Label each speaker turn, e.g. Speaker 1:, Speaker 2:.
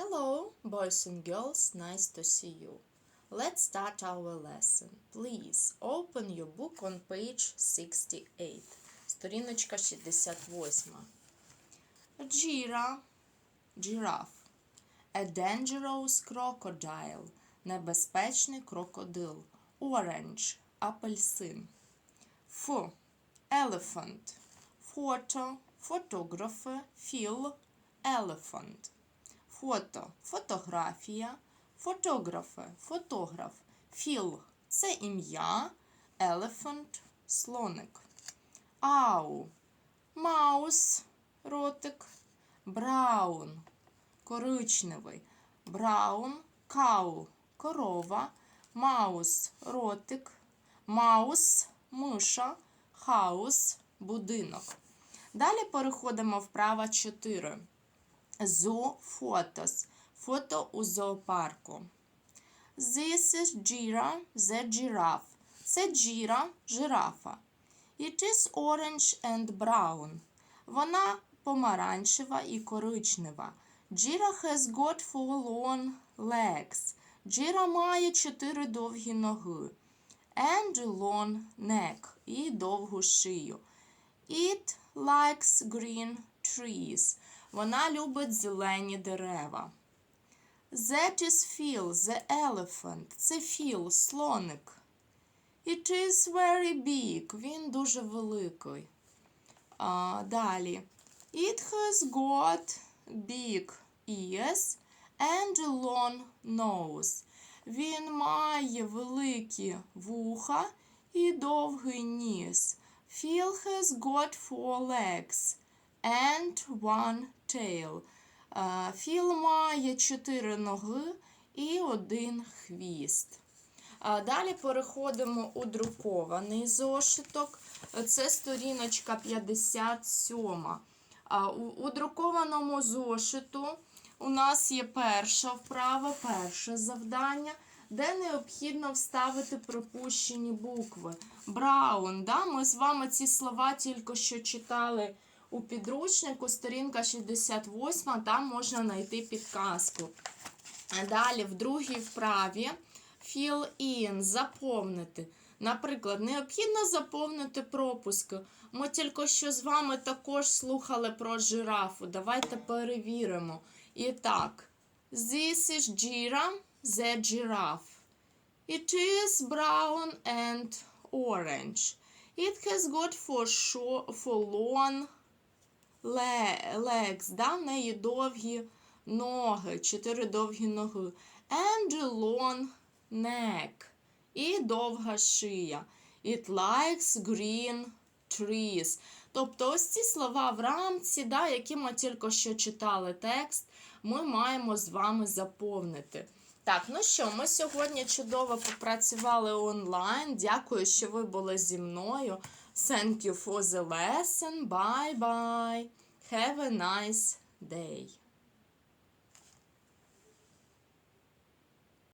Speaker 1: Hello, boys and girls, nice to see you. Let's start our lesson. Please open your book on page 68. Сторіночка 68. Gira, giraffe. A dangerous crocodile. Небезпечний крокодил. Orange. Апельсин. F. Elephant. Фото. Фотографи. Філ. Elephant. Фото. Фотографія, фотографи, фотограф, філ це ім'я, елефант слоник. Ау, маус, ротик, браун, коричневий, браун, кау, корова, маус, ротик, маус, миша, хаус, будинок. Далі переходимо в права 4. Зоофотос. Фото у зоопарку. This is Gira, the giraffe. Це Джіра, жирафа. It is orange and brown. Вона помаранчева і коричнева. Джіра has got four long legs. Джіра має чотири довгі ноги. And long neck. І довгу шию. It likes green trees. Вона любить зелені дерева. That is Phil, the elephant. Це Філ, слоник. It is very big. Він дуже великий. А, далі. It has got big ears and a long nose. Він має великі вуха і довгий ніс. Phil has got four legs and one tail. Е, Філ має чотири ноги і один хвіст. Далі переходимо у друкований зошиток. Це сторіночка 57. А У, у друкованому зошиту у нас є перша вправа, перше завдання, де необхідно вставити пропущені букви. Браун. Да? Ми з вами ці слова тільки що читали у підручнику, сторінка 68, там можна знайти підказку. Далі, в другій вправі, fill in, заповнити. Наприклад, необхідно заповнити пропуски. Ми тільки що з вами також слухали про жирафу. Давайте перевіримо. І так, this is Gira, the giraffe. It is brown and orange. It has got for, short, for long legs, да? в неї довгі ноги, чотири довгі ноги. And a long neck. І довга шия. It likes green trees. Тобто ось ці слова в рамці, да, які ми тільки що читали текст, ми маємо з вами заповнити. Так, ну що, ми сьогодні чудово попрацювали онлайн. Дякую, що ви були зі мною. Thank you for the lesson. Bye bye. Have a nice day.